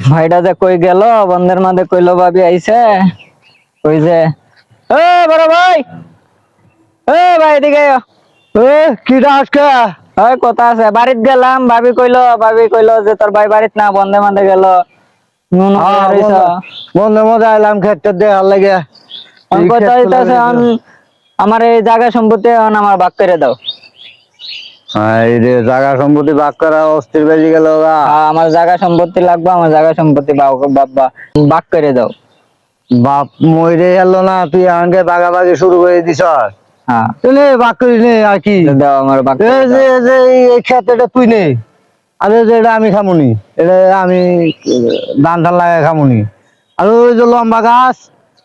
ভাইটা যে কই গেল বন্ধের মাঝে কইলো ভাবি আইছে? কই যে এ বড় ভাই! এ ভাই এদিকে। এ কি আজকে? ওই কথা আছে বাড়িত গেলাম। ভাবি কইলো ভাবি কইলো যে তোর ভাই বাড়িত না বন্ধে মাঝে গেল। নুন হ্যাঁ, মনে মনে আইলাম খেতে লাগে। কথা ক্ষেতগুলো হইতাছে আমার এই জায়গা সম্পত্তি আমার ভাগ করে দাও। জায়গা সম্পত্তি ভাগ করা অস্থির বেজে গেল আমার জায়গা সম্পত্তি লাগবে আমার জায়গা সম্পত্তি বাবা ভাগ করে দাও। বাপ মরে গেল না তুই আমাকে বাগাবাগি শুরু করে হ্যাঁ। নে ভাগ করি নে আর কি। দাও আমার যে যে এই তুই নে। আরে যে এটা আমি খামুনি। এটা আমি ধান ধান লাগাই খামুনি। আর ওই যে লম্বা গাছ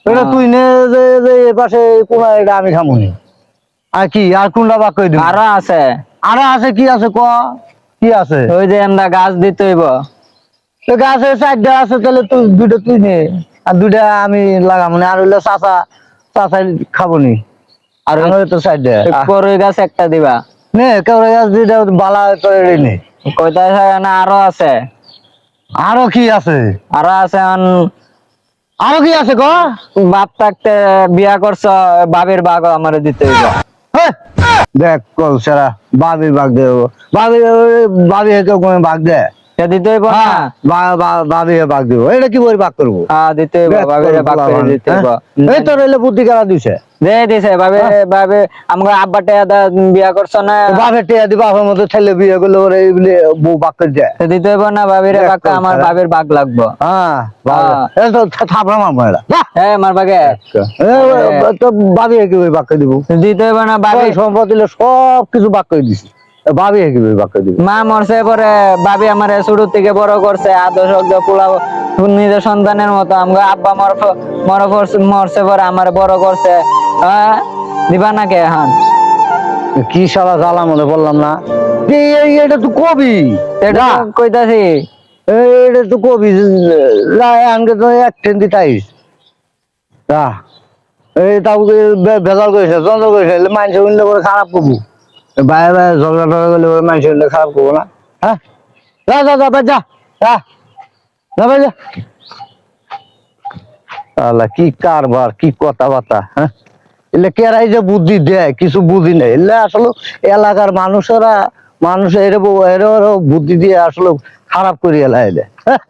এটা হ্যাঁ। তুই নে যে যে পাশে কোনা এটা আমি খামুনি। আর কি আর কোনটা ভাগ করে দিবি? আরও আছে। আরে আছে কি আছে ক? কি আছে? ওই যে আমরা গাছ দিতে হইব। তো গাছে চারটা আছে তাহলে তুই দুইটা তুই নে। আর দুইটা আমি লাগাবো না আর হইল চাচা চাচা খাব নি আর হইল তো চারটা। করই গাছ একটা দিবা। নে কেউরা গাছ দুইটা বালা করে নে। কইতা না আরও আছে? আরও কি আছে? আরও আছে আরও কি আছে ক? বাপ থাকতে বিয়া করছ বাবির বাঘ আমার দিতে হইব। হেই, দেখ কল সেরা বাবি বাগ দেবো বাবি বাবি হয়তো কোনো বাগ দে সে দিতে হইব না হ্যাঁ, বা- বা- বাবি বাগ দিব। এটা কি করে বাগ করব? হ্যাঁ দিতে হইব দেখ বাবির বাঘ করে দিতে হইব হ্যাঁ? এই তো রইলে বুদ্ধি কেলা দিছে। দে দিছে বাবে বাবে আমাকে আব্বা টেয়া দা- বিয়া করছ না? বাপের টিয়া দি বাপের মতো ছেলে বিয়ে করলে ওরে এইগুলি বউ বাগ করে দেয়। দিতে হইব না বাবির দেখ বাঘ কল আমার ছাড়া। বাবির বাঘ লাগবো। হ্যাঁ হ্যাঁ। এই তো থাপড়া মারবো এরা। হ্যাঁ আমার বাগে এ, তো বাবি কি করে বাগ করে দিব? দিতে হইব না বাবি বাবি সম্পত্তি সব কিছু বাগ করে দিছি। বাবি কি বাগ করে দিব মা মরছে পরে বাবি আমার ছোট থেকে বড় করছে আদর্শ পোলা নিজের সন্তানের মতো আমাকে আব্বা মর মর মরছে পরে আমার বড় করছে। হ্যাঁ? দিবা নাকি এখন? কি সারা জ্বালা মনে বললাম না। এটা তো কবি। এটা না। কইতাছি। এটা তো কবি। আনকে তো এক ট্রেন দিতাইস। এই তাও ভেজাল করেছে যন্ত্র করেছে মানুষ উঠলে করে খারাপ করব। বাইরে বাইরে ঝগড়া টগড়া করলে মানুষ উঠলে খারাপ করব না। হ্যাঁ? যা যা যা যা। যা যা আল্লাহ, কি কারবার, কি কথাবার্তা হ্যাঁ? এলে যে বুদ্ধি দেয়? কিছু বুদ্ধি নেই। এলে আসলে এলাকার মানুষেরা মানুষ এর এর বুদ্ধি দিয়ে আসলে খারাপ করে এলাই দেয় হ্যাঁ?